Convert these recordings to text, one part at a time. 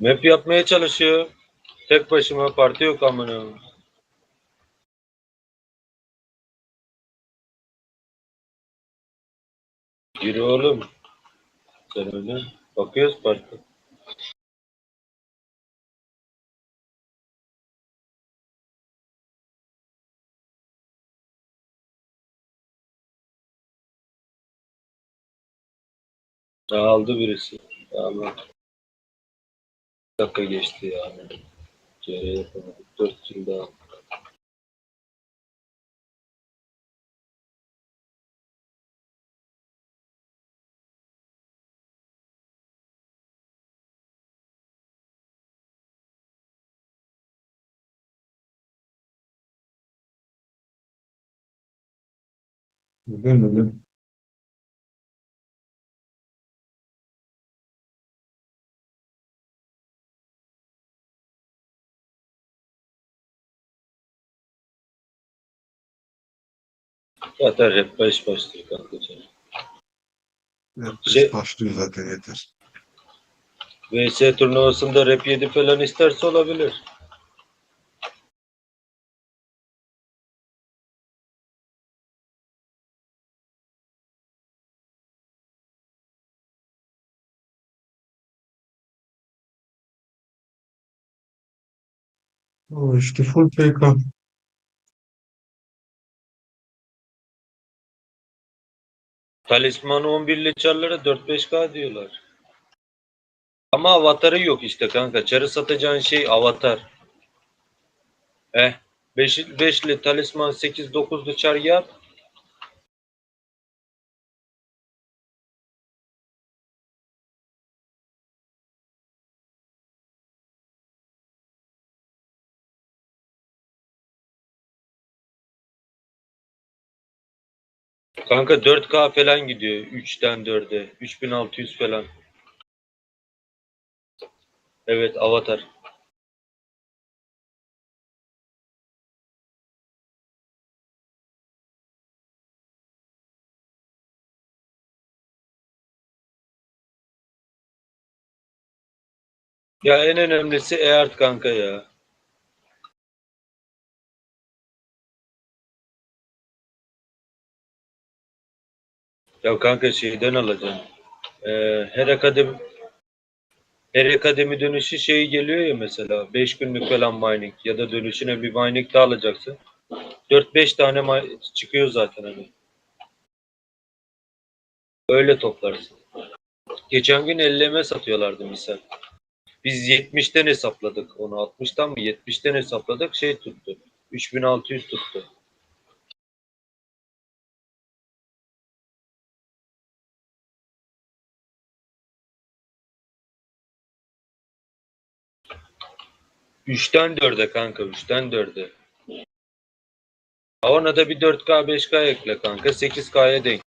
Map yapmaya çalışıyor. Tek başıma parti yok amına. Gir oğlum. Sen öyle. Bakıyoruz parti. Aldı birisi. Tamam. Dakika geçti ya. CR yapamadık. 4 kill daha. Neden Zaten rap 5 başlıyor kanka. Yapmış Şey- başlıyor zaten yeter. VS turnuvasında rap 7 falan isterse olabilir. O işte full PK. Talisman 11'li çarlara 4-5K diyorlar. Ama avatarı yok işte kanka. Çarı satacağın şey avatar. Eh. 5 5'li talisman 8-9'lu çar yap. Kanka 4K falan gidiyor. 3'ten 4'e. 3600 falan. Evet avatar. Ya en önemlisi Eart kanka ya. Ya kanka şeyden alacaksın. Ee, her akademi her akademi dönüşü şey geliyor ya mesela 5 günlük falan mining ya da dönüşüne bir mining daha alacaksın. 4-5 tane çıkıyor zaten hani. Öyle toplarsın. Geçen gün 50'me satıyorlardı misal. Biz 70'ten hesapladık onu. 60'tan mı 70'ten hesapladık şey tuttu. 3600 tuttu. Üçten 4'e kanka. Üçten 4'e. Ona da bir 4K 5K ekle kanka. 8K'ya denk.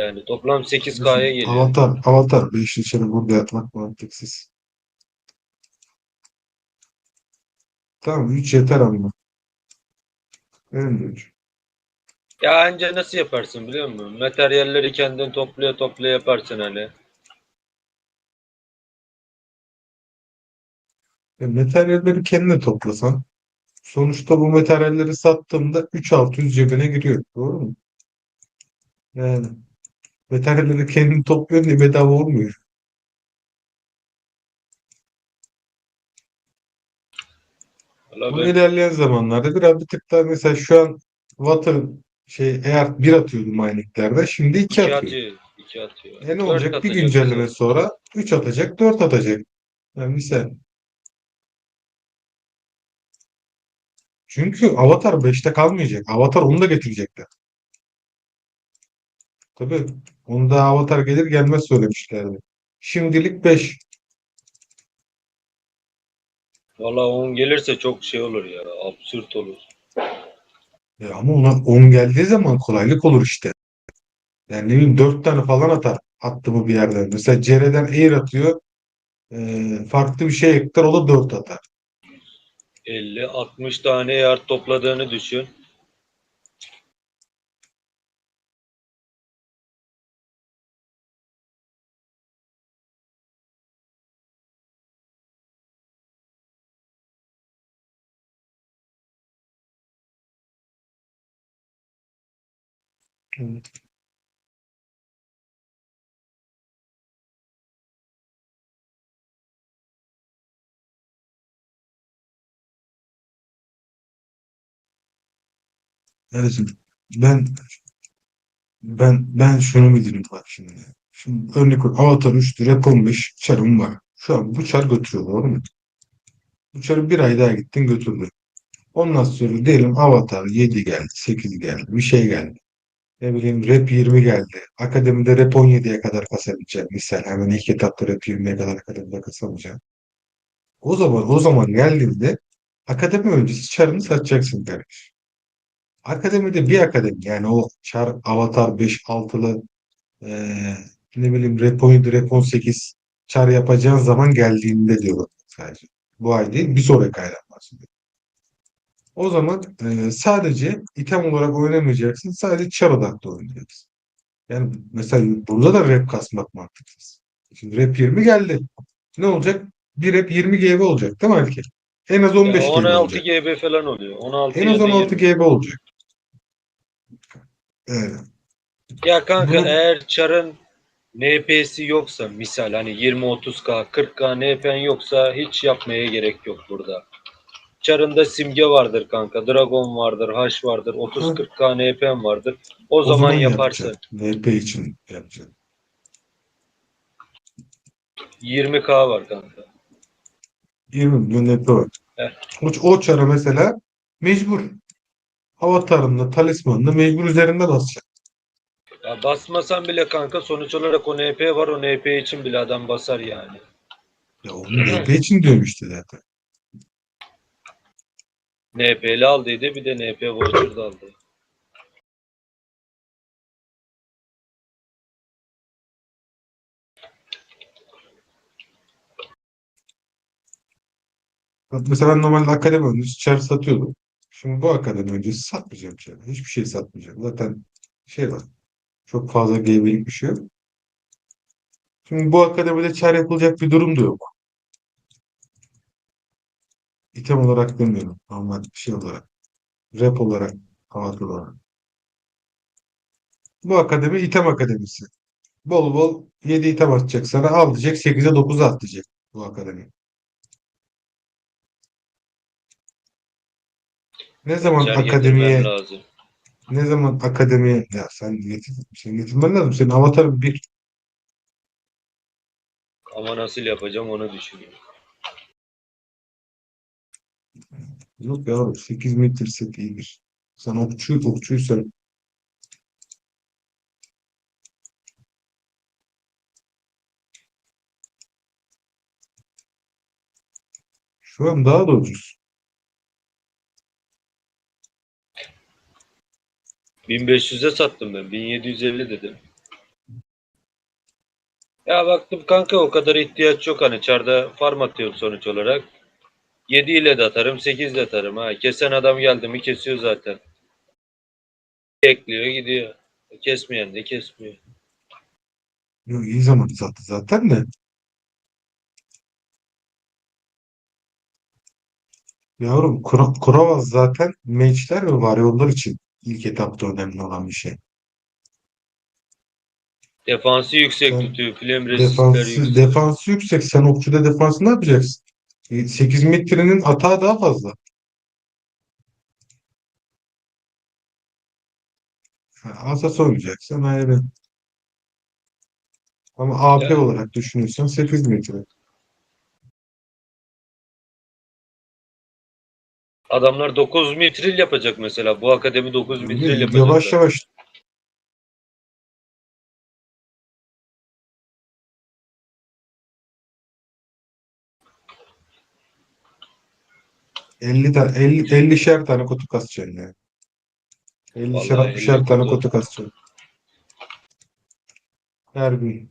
Yani toplam 8K'ya geliyor. Avatar, avatar. Beş içeri burada yatmak mantıksız. Tamam 3 yeter ama. De üç. Ya anca nasıl yaparsın biliyor musun? Materyalleri kendin toplaya toplaya yaparsın hani. E, materyalleri kendine toplasan sonuçta bu materyalleri sattığımda 3600 cebine giriyor. Doğru mu? Yani materyalleri kendin topluyorsun diye bedava olmuyor. Valla Bu ben ilerleyen zamanlarda biraz bir tık daha mesela şu an Water'ın şey eğer bir atıyordu mininglerde şimdi 2 iki atıyor. atıyor. iki atıyor. E ne Dört olacak? Bir güncelleme sonra 3 atacak, 4 atacak. Yani misal. Çünkü Avatar 5'te kalmayacak. Avatar onu da getirecekler. Tabii. Onu da Avatar gelir gelmez söylemişlerdi. Şimdilik 5. Valla 10 gelirse çok şey olur ya. Absürt olur. E ama ona 10 geldiği zaman kolaylık olur işte. Yani ne bileyim 4 tane falan atar. Attı mı bir yerden. Mesela Cere'den Air atıyor. E, farklı bir şey ekler o da 4 atar. 50-60 tane yard topladığını düşün. Evet. Evet, ben ben ben şunu bilirim bak şimdi. Şimdi örnek ver, Avatar 3'tü, Rap 15 çarım var. Şu an bu çar götürüyor doğru mu? Bu çarı bir ay daha gittin götürdün. Ondan sonra diyelim Avatar 7 geldi, 8 geldi, bir şey geldi. Ne bileyim Rap 20 geldi. Akademide Rap 17'ye kadar kasabileceğim. Misal hemen ilk etapta Rap 20'ye kadar akademide kasamayacağım. O zaman o zaman geldiğinde akademi öncesi çarını satacaksın kardeş. Akademide bir akademi yani o çar Avatar 5 6'lı eee ne bileyim 17, Rap 18 çar yapacağın zaman geldiğinde diyorum sadece. Bu ay değil bir sonraki aydan bahsediyorum. O zaman eee, sadece item olarak oynamayacaksın. Sadece çar odaklı oynayacaksın. Yani mesela burada da rap kasmak mantıksız. Şimdi rap 20 geldi. Ne olacak? Bir rap 20 GB olacak değil mi Alki? En az 15 Ya GB 16 olacak. GB falan oluyor. 16 En az ya da 16 20. GB olacak. Evet. Ya kanka Bunu- eğer çarın NP'si yoksa misal hani 20-30K 40K NP'n yoksa hiç yapmaya gerek yok burada. Çarında simge vardır kanka. Dragon vardır, Haş vardır, 30-40K NP'n vardır. O, zaman, yaparsın. yapacaksın. VP için yapacaksın. 20K var kanka. 20 milyon VP var. Evet. O, o çara mesela mecbur. Avatarında, talismanında mecbur üzerinde basacak. Ya basmasan bile kanka sonuç olarak o NP var. O NP için bile adam basar yani. Ya onu VP için diyorum işte zaten. NP'li aldıydı bir de NP voucher da aldı. Mesela normalde akademi öncesi çar satıyordum. Şimdi bu akademi öncesi satmayacağım çar. Hiçbir şey satmayacağım. Zaten şey var. Çok fazla game'lik bir şey yok. Şimdi bu akademide çar yapılacak bir durum da yok. İtem olarak demiyorum. Normal bir şey olarak. Rap olarak, havalı olarak. Bu akademi item akademisi. Bol bol 7 item atacak sana. Al diyecek 8'e 9'a atlayacak bu akademi. Ne zaman Çar akademiye getirmen lazım. ne zaman akademiye ya sen getir, sen getirmen lazım. Senin avatarın bir Ama nasıl yapacağım onu düşünüyorum. yok ya 8 metre set iyidir. Sen okçu, okçuysan şu an daha da ucuz. 1500'e sattım ben. 1750 dedim. Ya baktım kanka o kadar ihtiyaç yok hani çarda farm atıyorum sonuç olarak. 7 ile de atarım 8 ile atarım ha. Kesen adam geldi mi kesiyor zaten. Ekliyor gidiyor. Kesmeyen de kesmiyor. Yok, iyi zaman sattı zaten de. Yavrum Kura- Kuravaz zaten mage'ler ve varyonlar için ilk etapta önemli olan bir şey. Defansı yüksek Sen tutuyor. Resistleri Defansı, yüksek. defansı yüksek. Sen okçuda defansı ne yapacaksın? 8 metrenin atağı daha fazla. Asas oynayacaksan ayrı. Ama AP Yani. olarak düşünürsen 8 metre. Adamlar 9 mitril yapacak mesela. Bu akademi 9 mitril yapacak. Yavaş yavaş 50 tane 50 50'şer tane kutu kasacaksın yani. 50'şer Vallahi 60'şer 50 tane kutu. kasacaksın. Her gün.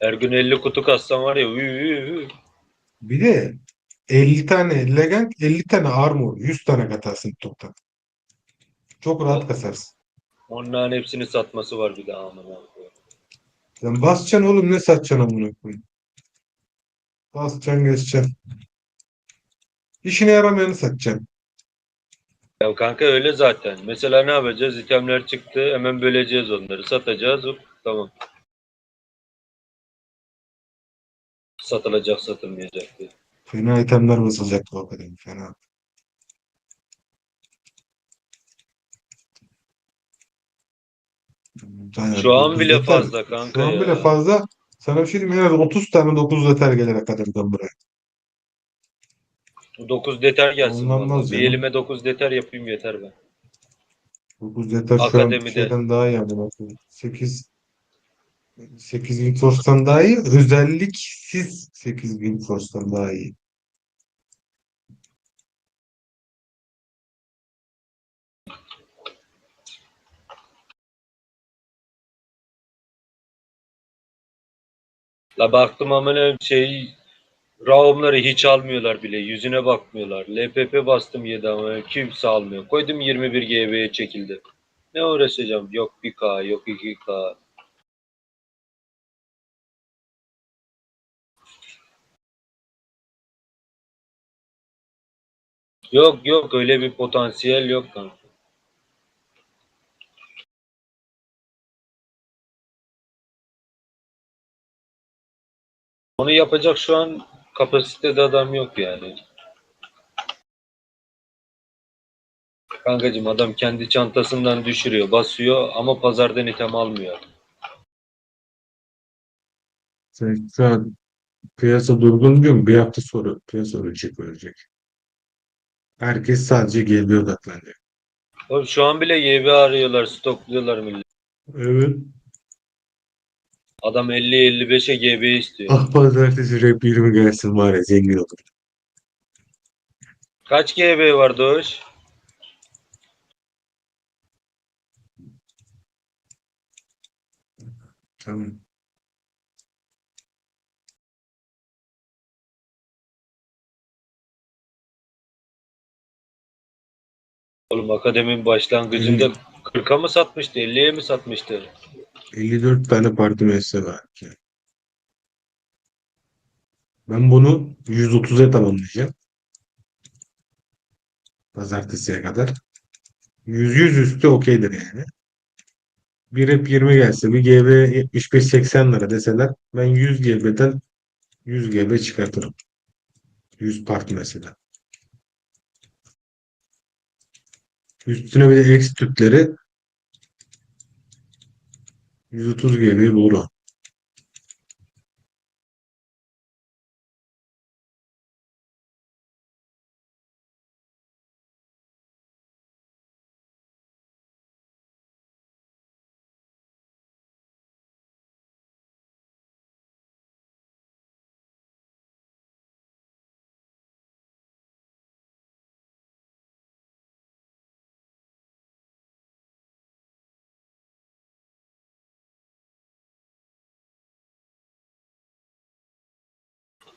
Her gün 50 kutu kassam var ya. Üy, üy, üy. Bir de 50 tane legend, 50 tane armor, 100 tane katarsın toptan. Çok rahat kasarsın. Onların hepsini satması var bir daha amına koyayım. Sen basacaksın oğlum ne satacaksın amına koyayım. Basacaksın geçeceksin. İşine yaramayanı satacaksın. Ya kanka öyle zaten. Mesela ne yapacağız? İtemler çıktı. Hemen böleceğiz onları. Satacağız. Hop, tamam. Satılacak satılmayacak diye. Fena itemler basılacak bu akademi. Fena. Şu an bile yeter. fazla kanka Şu an ya. bile fazla. Sana bir şey diyeyim az 30 tane 9 yeter gelir akademiden buraya. 9 deter gelsin. Ondan vallahi. az Bir ya. elime 9 deter yapayım yeter ben. 9 yeter şu an Akademide. şeyden daha iyi yani. 8 8 Windfors'tan daha iyi. Özelliksiz 8 Windfors'tan daha iyi. La baktım ama ne şey Raumları hiç almıyorlar bile. Yüzüne bakmıyorlar. LPP bastım 7 ama kimse almıyor. Koydum 21 GB'ye çekildi. Ne uğraşacağım? Yok 1K, yok 2K. Yok yok öyle bir potansiyel yok kanka. Onu yapacak şu an kapasitede adam yok yani. Kankacım adam kendi çantasından düşürüyor, basıyor ama pazardan item almıyor. Sen şu an piyasa durgun diyorum. Bir hafta sonra piyasa ölecek ölecek. Herkes sadece GB odaklanacak. Oğlum şu an bile YB arıyorlar, stokluyorlar millet. Evet. Adam 50-55'e GB istiyor. Ah pazartesi rap 20 gelsin var ya zengin olur. Kaç GB var Doğuş? Tamam. Oğlum akademinin başlangıcında 40'a mı satmıştı, 50'ye mi satmıştı? 54 tane parti mesleği var. Ben bunu 130'a tamamlayacağım. Pazartesiye kadar. 100 100 üstü okeydir yani. Bir hep 20 gelse bir GB 75-80 lira deseler ben 100 GB'den 100 GB çıkartırım. 100 parti mesela. Üstüne bir de eksi tüpleri 130 GB bulur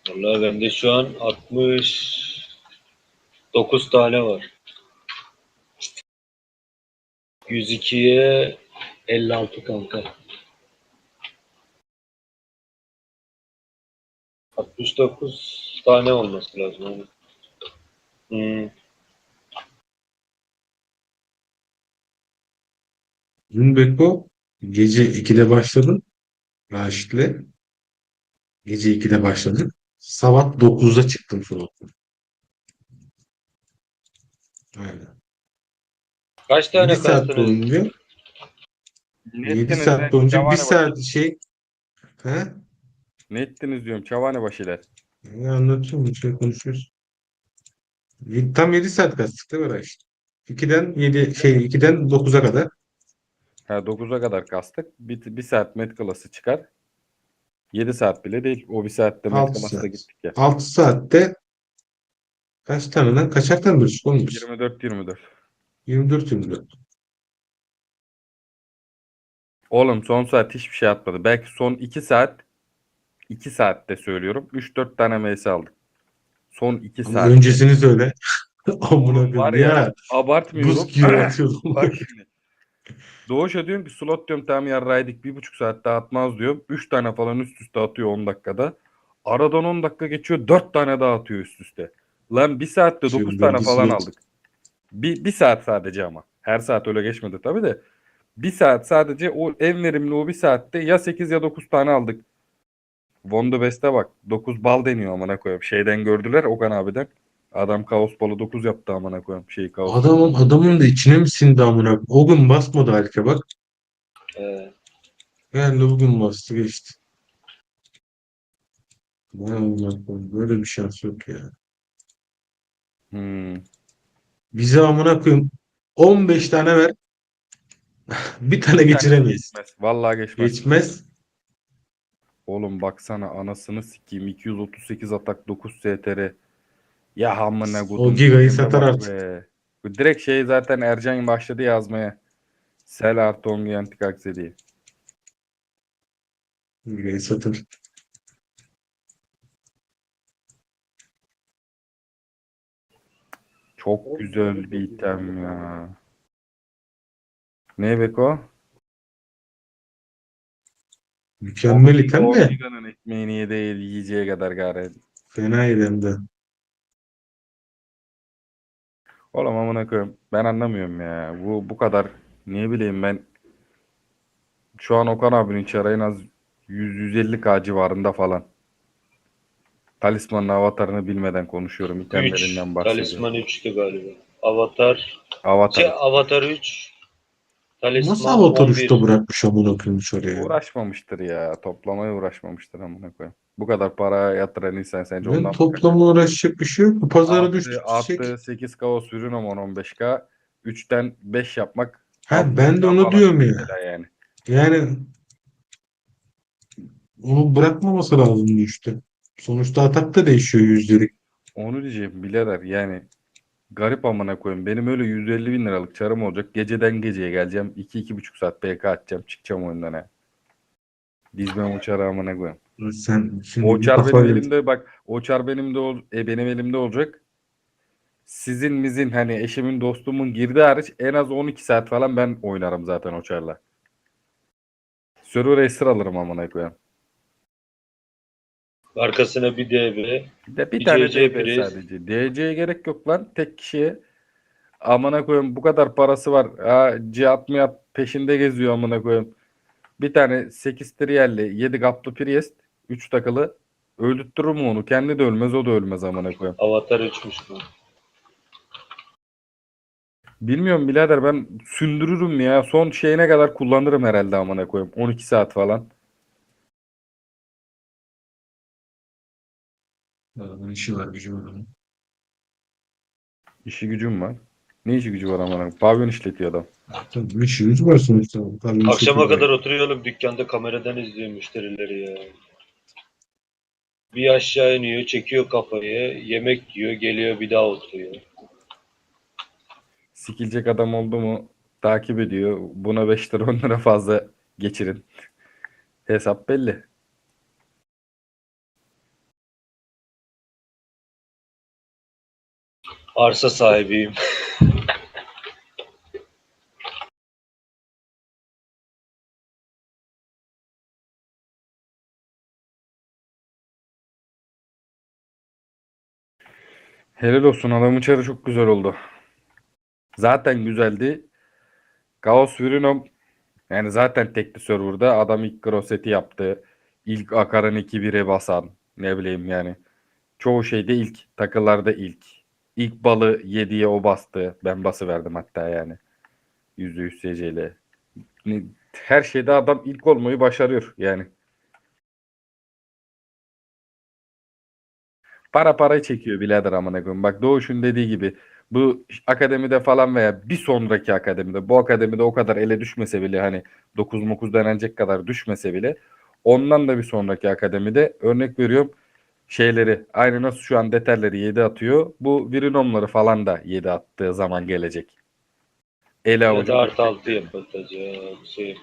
Vallahi bende şu an 69 tane var. 102'ye 56 kanka. 69 tane olması lazım. Hmm. Dün Beko gece 2'de başladın. Raşit'le. Gece 2'de başladık. Sabah 9'da çıktım slottan. Aynen. Kaç tane 7 saat kastınız? boyunca 7 saat boyunca 1 saat şey he? Ne ettiniz diyorum çavane başiler. Ne anlatıyorum bir şey konuşuyoruz. Y- Tam 7 saat kastık değil mi Raşit? 2'den 7 şey 2'den 9'a kadar. Ha 9'a kadar kastık. Bir, bir saat med klası çıkar. 7 saat bile değil. O bir saatte saat. gittik ya. 6 saatte kaç tane lan? Kaçar tane düşük olmuş? 24 24. 24 24. Oğlum son saat hiçbir şey atmadı. Belki son 2 saat 2 saatte söylüyorum. 3-4 tane MS aldık. Son 2 Ama saat. öncesini söyle. Amına Var koyayım ya, ya. Abartmıyorum. Buz gibi atıyordum. Bak şimdi. Doğuş'a diyorum ki slot diyorum tam yarraydık bir buçuk saatte atmaz diyorum. Üç tane falan üst üste atıyor 10 dakikada. Aradan 10 dakika geçiyor dört tane daha atıyor üst üste. Lan bir saatte dokuz Şimdi tane falan slot- aldık. Bir, bir saat sadece ama. Her saat öyle geçmedi tabii de. Bir saat sadece o en verimli o bir saatte ya 8 ya 9 tane aldık. Best'e bak. 9 bal deniyor amına koyayım. Şeyden gördüler Okan abiden. Adam kaos balı 9 yaptı amına koyayım. Şey kaos. Adamın adamın da içine mi sindi amına? O gün basmadı harika bak. Ee, Yani bugün bastı geçti. Vay amına koyayım, Böyle bir şans yok ya. Hmm. Bize amına koyayım 15 tane ver. bir tane geçiremeyiz. Geçmez. Vallahi geçmez. Geçmez. Oğlum baksana anasını sikeyim 238 atak 9 STR. Ya amına O kodum. gigayı Şuna satar artık. be. Direkt şey zaten Ercan başladı yazmaya. Sel artı ongu antik akse diye. Gigayı satır. Çok güzel bir item ya. Ne Beko? Mükemmel item de. Omega'nın ekmeğini ye değil yiyeceği kadar gari. Fena item de. Oğlum amına koyayım. Ben anlamıyorum ya. Bu bu kadar ne bileyim ben şu an Okan abinin çarı en az 100-150k civarında falan. Talismanın avatarını bilmeden konuşuyorum. 3. İtemlerinden bahsediyorum. Talisman 3'tü galiba. Avatar. Avatar. Şey, Avatar 3. Talisman Nasıl avatar 11. usta bırakmış amına koyayım oraya? Uğraşmamıştır ya. Toplamaya uğraşmamıştır amına koyayım. Bu kadar para yatıran insan sence Ben ondan toplamla uğraşacak bir şey yok. Bu pazara Attı, düştü. attı 8K o sürünom 15K. 3'ten 5 yapmak. Ha ben de 600K onu diyorum ya. mesela yani. Yani onu bırakmaması lazım işte. Sonuçta atak da değişiyor yüzdelik. Onu diyeceğim birader yani garip amına koyayım. Benim öyle 150 bin liralık çarım olacak. Geceden geceye geleceğim. 2-2,5 saat PK atacağım. Çıkacağım oyundan ha. Dizmem o çarı amına koyayım. Sen şimdi O çar benim elimde bak. O çar benim de ol, e, benim elimde olacak. Sizin mizin hani eşimin dostumun girdi hariç en az 12 saat falan ben oynarım zaten o çarla. Server Racer alırım amına koyayım. Arkasına bir DB. De bir Bir tane CC DB priz. sadece. DC'ye gerek yok lan. Tek kişiye. Amına koyayım bu kadar parası var. Ha, cihat miyat peşinde geziyor amına koyayım. Bir tane 8 triyelli 7 kaplı Priest 3 takılı öldürtürür mü onu? Kendi de ölmez o da ölmez amına koyayım. Avatar 3'müş bu. Bilmiyorum birader ben sündürürüm ya. Son şeyine kadar kullanırım herhalde amına koyayım. 12 saat falan. Adamın işi var gücü var onun. İşi gücüm var. Ne işi gücü var amına? Pavyon işletiyor adam. Tabii işi gücü var sonuçta. Tabii Akşama işi- kadar oturuyorum dükkanda kameradan izliyor müşterileri ya. Bir aşağı iniyor, çekiyor kafayı, yemek yiyor, geliyor bir daha oturuyor. Sikilecek adam oldu mu takip ediyor. Buna 5 lira 10 lira fazla geçirin. Hesap belli. Arsa sahibiyim. Helal olsun adamın çarı çok güzel oldu. Zaten güzeldi. Chaos Virinom yani zaten tekli serverda adam ilk Grosset'i yaptı. İlk Akaran 2-1'e basan ne bileyim yani. Çoğu şeyde ilk. Takılarda ilk. İlk balı 7'ye o bastı. Ben bası verdim hatta yani. %100 SC ile. Ne- Her şeyde adam ilk olmayı başarıyor yani. Para parayı çekiyor birader amına koyayım. Bak Doğuş'un dediği gibi bu akademide falan veya bir sonraki akademide bu akademide o kadar ele düşmese bile hani 9-9 denenecek kadar düşmese bile ondan da bir sonraki akademide örnek veriyorum şeyleri aynı nasıl şu an deterleri 7 atıyor. Bu virinomları falan da 7 attığı zaman gelecek. Ele Ya avucu da artı altı yapacağız ya. Bir şey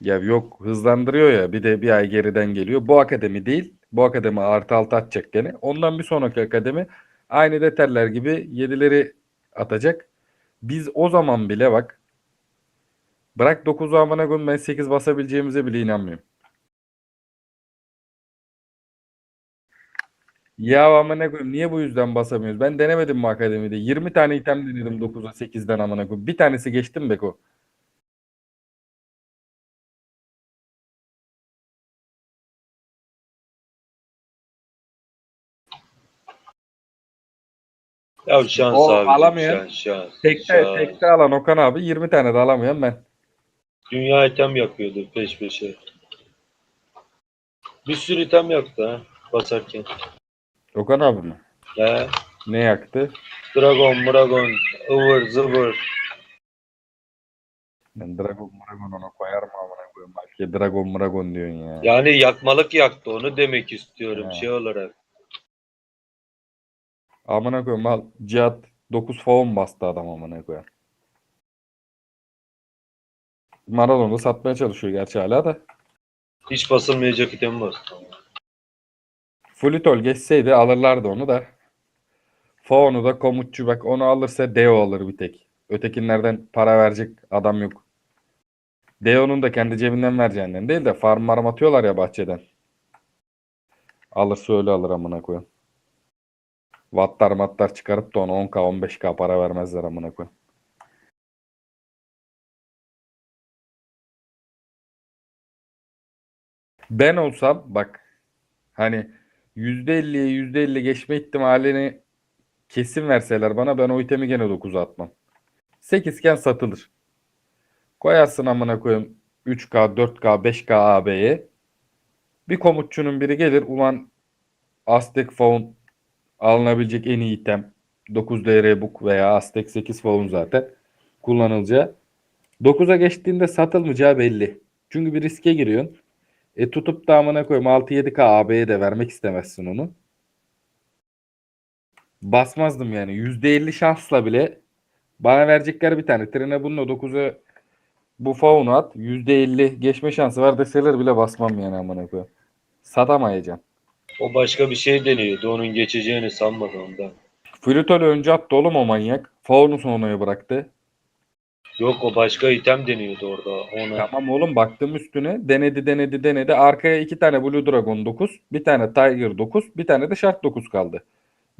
ya yok hızlandırıyor ya bir de bir ay geriden geliyor. Bu akademi değil. Bu akademi artı altı atacak gene. Ondan bir sonraki akademi aynı deterler gibi yedileri atacak. Biz o zaman bile bak bırak 9'u amına koyayım ben 8 basabileceğimize bile inanmıyorum. Ya amına koyayım niye bu yüzden basamıyoruz? Ben denemedim mi akademide? 20 tane item denedim 9'a 8'den amına koyayım. Bir tanesi geçtim Beko. Ya şans O abi. alamayan- Şans, şans, Tekte, şans. tekte alan Okan abi 20 tane de alamayan ben. Dünya item yakıyordu peş peşe. Bir sürü item yaktı ha basarken. Okan abi mi? He. Ne yaktı? Dragon, Dragon, ıvır zıvır. Ben Dragon Dragon ona koyarım amına koyayım. Belki Dragon Dragon diyorsun ya. Yani yakmalık yaktı onu demek istiyorum He. şey olarak. Amına koyayım al. Cihat 9 favon bastı adam amına koyayım. Maradona satmaya çalışıyor gerçi hala da. Hiç basılmayacak item var. Flütol geçseydi alırlardı onu da. Faon'u da komutçu bak onu alırsa Deo alır bir tek. Ötekinlerden para verecek adam yok. Deo'nun da kendi cebinden vereceğinden değil de farm marm atıyorlar ya bahçeden. Alırsa öyle alır amına koyayım. Vattar mattar çıkarıp da ona 10k 15k para vermezler amına koyayım. Ben olsam bak hani %50'ye %50 geçme ihtimalini kesin verseler bana ben o itemi gene 9'a atmam. 8 iken satılır. Koyarsın amına koyayım 3K, 4K, 5K AB'ye. Bir komutçunun biri gelir ulan Aztek Faun alınabilecek en iyi item. 9 DR book veya Aztek 8 Faun zaten kullanılacağı. 9'a geçtiğinde satılmayacağı belli. Çünkü bir riske giriyorsun. E tutup da amına koyayım 6-7K AB'ye de vermek istemezsin onu. Basmazdım yani. %50 şansla bile bana verecekler bir tane. Trene bununla 9'a bu faunu at. %50 geçme şansı var deseler bile basmam yani amına koyayım. Satamayacağım. O başka bir şey deniyordu. Onun geçeceğini sanmadı ondan. Flütol önce attı oğlum o manyak. Faunu sonraya bıraktı. Yok o başka item deniyordu orada. Ona. Tamam oğlum baktım üstüne. Denedi denedi denedi. Arkaya iki tane Blue Dragon 9. Bir tane Tiger 9. Bir tane de Shark 9 kaldı.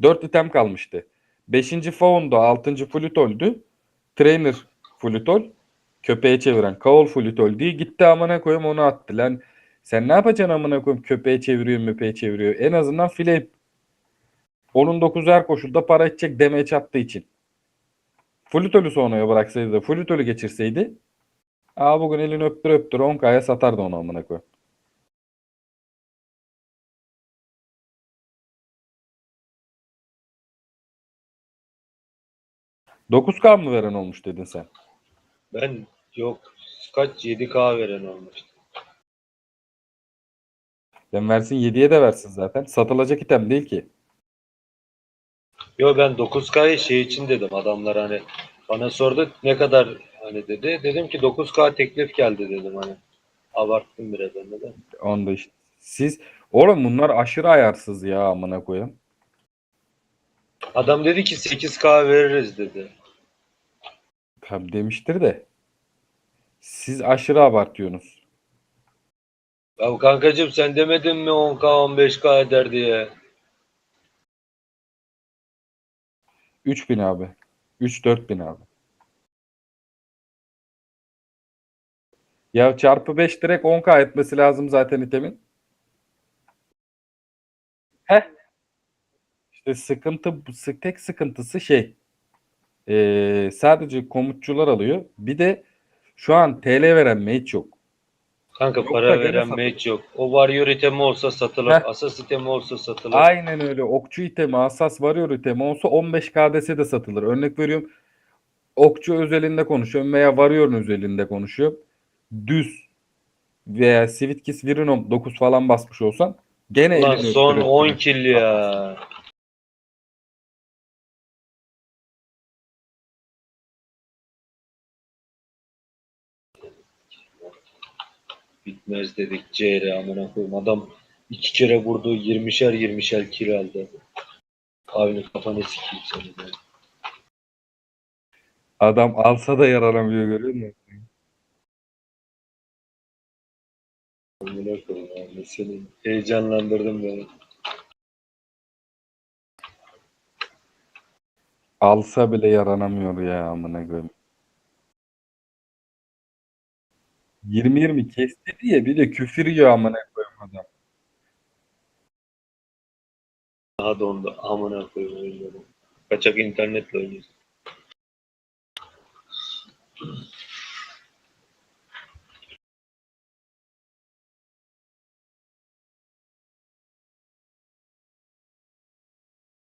4 item kalmıştı. 5. Faun'da 6. Flütol'dü. Trainer Flütol. Köpeğe çeviren Kaol Flütol diye gitti amına koyayım onu attı lan. Sen ne yapacaksın amına koyayım köpeğe çeviriyor möpeğe çeviriyor. En azından file onun 9 her koşulda para edecek damage attığı için. Flütol'ü sonraya bıraksaydı da Flütol'ü geçirseydi Aa bugün elini öptür öptür 10k'ya satardı onu amına koyayım. ...9K mı veren olmuş dedin sen? Ben yok kaç 7K veren olmuştu. Ben versin 7'ye de versin zaten. Satılacak item değil ki. Yo ben 9K'yı şey için dedim adamlar hani bana sordu ne kadar hani dedi. Dedim ki 9K teklif geldi dedim hani. Abarttım biraz ben de. Onda işte. Siz oğlum bunlar aşırı ayarsız ya amına koyayım. Adam dedi ki 8K veririz dedi. Tam demiştir de. Siz aşırı abartıyorsunuz. Ya kankacım sen demedin mi 10K 15K eder diye. 3000 abi. 3-4 bin abi. Ya çarpı 5 direkt 10k etmesi lazım zaten itemin. Heh. İşte sıkıntı sı- tek sıkıntısı şey. Ee, sadece komutçular alıyor. Bir de şu an TL veren mage yok. Kanka Yoksa para gene veren match yok. O warrior itemi olsa satılır. Heh. Asas itemi olsa satılır. Aynen öyle. Okçu itemi, asas varıyor itemi olsa 15 KD'si de satılır. Örnek veriyorum. Okçu özelinde konuşuyorum veya varıyor'un özelinde konuşuyorum. Düz veya Svitkis Virinom 9 falan basmış olsan gene Ulan elini son öptürür. 10 kill ya. bitmez dedik. CR amına koyayım. Adam iki kere vurdu. 20'şer 20'şer kill aldı. Abinin kafanı sikeyim seni de. Adam alsa da yaralanmıyor görüyor musun? Amına koyayım. Seni heyecanlandırdım beni. Alsa bile yaranamıyor ya amına koyayım. 20-20 kesti diye bir de küfür yiyor amına koyayım adam. Daha da onda amına koyayım oyunları. Kaçak internetle oynuyorsun.